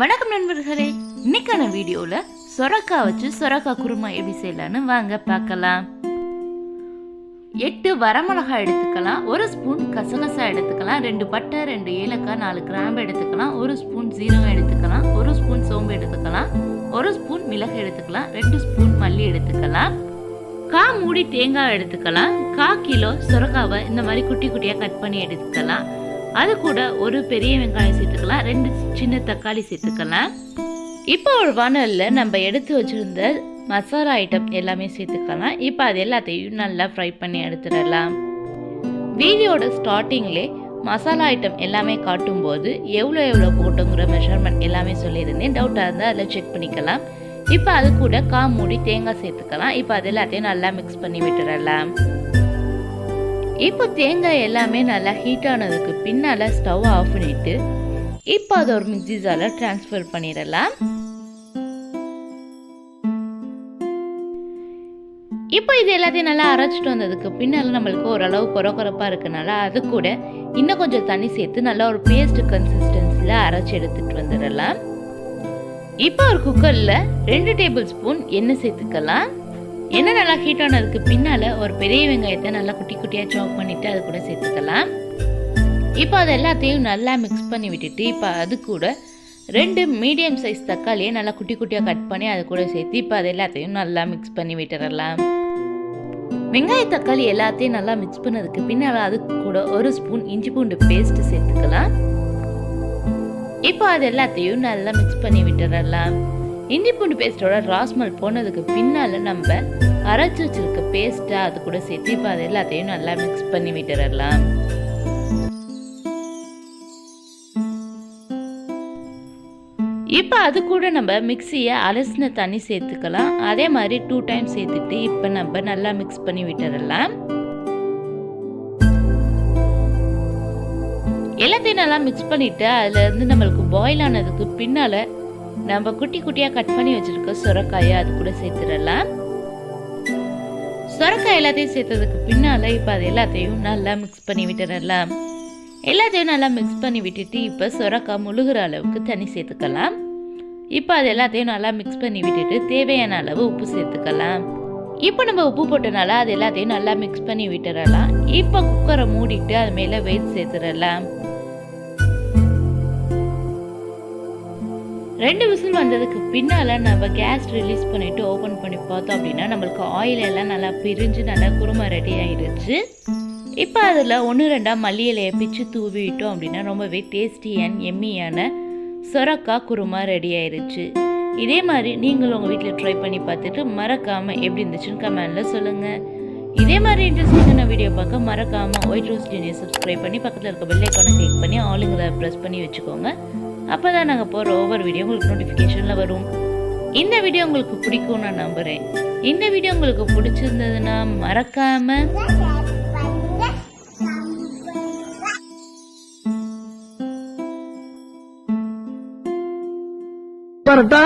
வணக்கம் நண்பர்களே. இன்னைக்கான வீடியோல சொரக்கா வச்சு சொரக்காய் குருமா எப்படி செய்யலான்னு வாங்க பார்க்கலாம். எட்டு வரமிளகா எடுத்துக்கலாம் ஒரு ஸ்பூன் கசகசா எடுத்துக்கலாம் ரெண்டு பட்டை ரெண்டு ஏலக்காய் நாலு கிராம்பு எடுத்துக்கலாம் ஒரு ஸ்பூன் சீரகம் எடுத்துக்கலாம் ஒரு ஸ்பூன் சோம்பு எடுத்துக்கலாம் ஒரு ஸ்பூன் மிளகு எடுத்துக்கலாம் ரெண்டு ஸ்பூன் மல்லி எடுத்துக்கலாம். கா மூடி தேங்காய் எடுத்துக்கலாம் கா கிலோ சுரக்காவை இந்த மாதிரி குட்டி குட்டியாக கட் பண்ணி எடுத்துக்கலாம். அது கூட ஒரு பெரிய வெங்காயம் சேர்த்துக்கலாம் ரெண்டு சின்ன தக்காளி சேர்த்துக்கலாம். இப்போ ஒரு வானலில் நம்ம எடுத்து வச்சுருந்த மசாலா ஐட்டம் எல்லாமே சேர்த்துக்கலாம். இப்போ அது எல்லாத்தையும் நல்லா ஃப்ரை பண்ணி எடுத்துடலாம். வீடியோட ஸ்டார்டிங்லே மசாலா ஐட்டம் எல்லாமே காட்டும்போது எவ்வளோ எவ்வளோ போட்டோங்கிற மெஷர்மெண்ட் எல்லாமே சொல்லியிருந்தேன். டவுட்டாக இருந்தால் அதில் செக் பண்ணிக்கலாம். இப்போ அது கூட கா மூடி தேங்காய் சேர்த்துக்கலாம். இப்போ அது எல்லாத்தையும் நல்லா மிக்ஸ் பண்ணி விட்டுறலாம் இப்போ தேங்காய் எல்லாமே நல்லா ஹீட் ஆனதுக்கு பின்னால் ஸ்டவ் ஆஃப் பண்ணிட்டு இப்போ அதை ஒரு மிக்சி ஜாரில் ட்ரான்ஸ்ஃபர் பண்ணிடலாம். இப்போ இது எல்லாத்தையும் நல்லா அரைச்சிட்டு வந்ததுக்கு பின்னால் நம்மளுக்கு ஓரளவு குறக்குறப்பாக இருக்கனால அது கூட இன்னும் கொஞ்சம் தண்ணி சேர்த்து நல்லா ஒரு பேஸ்ட் கன்சிஸ்டன்சியில் அரைச்சி எடுத்துகிட்டு வந்துடலாம். இப்போ ஒரு குக்கரில் ரெண்டு டேபிள் ஸ்பூன் எண்ணெய் சேர்த்துக்கலாம். எண்ணெய் நல்லா ஹீட் ஆனதுக்கு பின்னால் ஒரு பெரிய வெங்காயத்தை நல்லா குட்டி குட்டியாக சாப் பண்ணிவிட்டு அது கூட சேர்த்துக்கலாம். இப்போ அது எல்லாத்தையும் நல்லா மிக்ஸ் பண்ணி விட்டுட்டு இப்போ அது கூட ரெண்டு மீடியம் சைஸ் தக்காளியை நல்லா குட்டி குட்டியாக கட் பண்ணி அது கூட சேர்த்து இப்போ அது எல்லாத்தையும் நல்லா மிக்ஸ் பண்ணி விட்டுறலாம் வெங்காய தக்காளி எல்லாத்தையும் நல்லா மிக்ஸ் பண்ணதுக்கு பின்னால் அது கூட ஒரு ஸ்பூன் இஞ்சி பூண்டு பேஸ்ட் சேர்த்துக்கலாம். இப்போ அது எல்லாத்தையும் நல்லா மிக்ஸ் பண்ணி விட்டுறலாம் இஞ்சி பூண்டு பேஸ்ட்டோட ராஸ்மல் போனதுக்கு பின்னால் நம்ம அரைச்சி வச்சிருக்க பேஸ்ட்டை அது கூட சேர்த்து இப்போ அது எல்லாத்தையும் நல்லா மிக்ஸ் பண்ணி விட்டுறலாம். இப்போ அது கூட நம்ம மிக்சியை அலசின தண்ணி சேர்த்துக்கலாம். அதே மாதிரி டூ டைம் சேர்த்துட்டு இப்போ நம்ம நல்லா மிக்ஸ் பண்ணி விட்டுறலாம். எல்லாத்தையும் நல்லா மிக்ஸ் பண்ணிட்டு அதில் இருந்து நம்மளுக்கு பாயில் ஆனதுக்கு பின்னால் நம்ம குட்டி குட்டியா கட் பண்ணி வச்சிருக்க சுரக்காயை அது கூட சேர்த்துடலாம். சுரக்காய் எல்லாத்தையும் சேர்த்ததுக்கு பின்னால இப்போ அது எல்லாத்தையும் நல்லா மிக்ஸ் பண்ணி விட்டுறலாம் எல்லாத்தையும் நல்லா மிக்ஸ் பண்ணி விட்டுட்டு இப்போ சுரக்காய் முழுகிற அளவுக்கு தண்ணி சேர்த்துக்கலாம். இப்போ அது எல்லாத்தையும் நல்லா மிக்ஸ் பண்ணி விட்டுட்டு தேவையான அளவு உப்பு சேர்த்துக்கலாம். இப்போ நம்ம உப்பு போட்டனால அது எல்லாத்தையும் நல்லா மிக்ஸ் பண்ணி விட்டுறலாம் இப்போ குக்கரை மூடிட்டு அது மேலே வெயிட் சேர்த்துடலாம். ரெண்டு விசில் வந்ததுக்கு பின்னால் நம்ம கேஸ் ரிலீஸ் பண்ணிவிட்டு ஓப்பன் பண்ணி பார்த்தோம் அப்படின்னா நம்மளுக்கு ஆயில் எல்லாம் நல்லா பிரிஞ்சு நல்லா குருமா ரெடி ஆயிடுச்சு. இப்போ அதில் ஒன்று ரெண்டாக மல்லி இலையை பிச்சு தூவிட்டோம் அப்படின்னா ரொம்பவே டேஸ்டி அண்ட் எம்மியான சொரக்காய் குருமா ரெடி ஆயிடுச்சு. இதே மாதிரி நீங்களும் உங்கள் வீட்டில் ட்ரை பண்ணி பார்த்துட்டு மறக்காமல் எப்படி இருந்துச்சுன்னு கமெண்டில் சொல்லுங்கள் இதே மாதிரி இன்ட்ரெஸ்டிங்கான வீடியோ பார்க்க மறக்காமல் ஒயிட் ரோஸ் ஜீனியை சப்ஸ்கிரைப் பண்ணி பக்கத்தில் இருக்க பெல் ஐக்கானை கிளிக் பண்ணி ஆளுங்களை ப்ரெஸ் பண்ணி வச்சுக்கோங்க. அப்போ தான் நாங்கள் போகிற ஒவ்வொரு வீடியோ உங்களுக்கு நோட்டிஃபிகேஷனில் வரும். இந்த வீடியோ உங்களுக்கு பிடிக்கும் நான் நம்புகிறேன் இந்த வீடியோ உங்களுக்கு பிடிச்சிருந்ததுன்னா மறக்காமல் வரட்டா